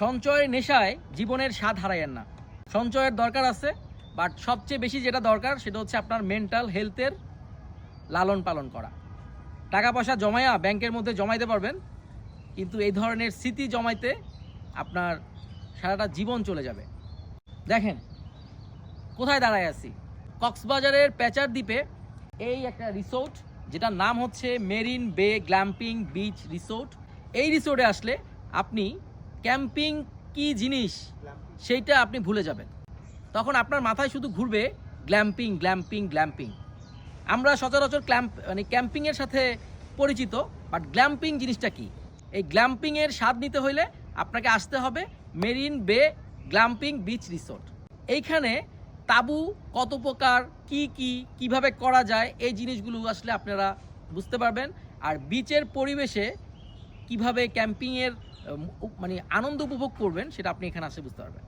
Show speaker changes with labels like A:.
A: সঞ্চয়ের নেশায় জীবনের স্বাদ হারাইয়েন না। সঞ্চয়ের দরকার আছে বাট সবচেয়ে বেশি যেটা দরকার সেটা হচ্ছে আপনার মেন্টাল হেলথের লালন পালন করা। টাকা পয়সা জমায়া ব্যাংকের মধ্যে জমাইতে পারবেন, কিন্তু এই ধরনের স্মৃতি জমাইতে আপনার সারাটা জীবন চলে যাবে। দেখেন, কোথায় দাঁড়ায় আছি? কক্সবাজারের প্যাচার দ্বীপে এই একটা রিসোর্ট যেটার নাম হচ্ছে মেরিন বে গ্ল্যাম্পিং বিচ রিসোর্ট। এই রিসোর্টে আসলে আপনি ক্যাম্পিং কি জিনিস সেইটা আপনি ভুলে যাবেন। তখন আপনার মাথায় শুধু ঘুরবে গ্ল্যাম্পিং গ্ল্যাম্পিং গ্ল্যাম্পিং। আমরা সচরাচর ক্ল্যাম্প মানে ক্যাম্পিংয়ের সাথে পরিচিত বাট গ্ল্যাম্পিং জিনিসটা কি? এই গ্ল্যাম্পিংয়ের স্বাদ নিতে হইলে আপনাকে আসতে হবে মেরিন বে গ্ল্যাম্পিং বিচ রিসোর্ট। এইখানে তাবু কত প্রকার, কি কি, কীভাবে করা যায়, এই জিনিসগুলো আসলে আপনারা বুঝতে পারবেন। আর বিচের পরিবেশে কীভাবে ক্যাম্পিংয়ের মানে আনন্দ উপভোগ করবেন সেটা আপনি এখানে আসলে বুঝতে পারবেন।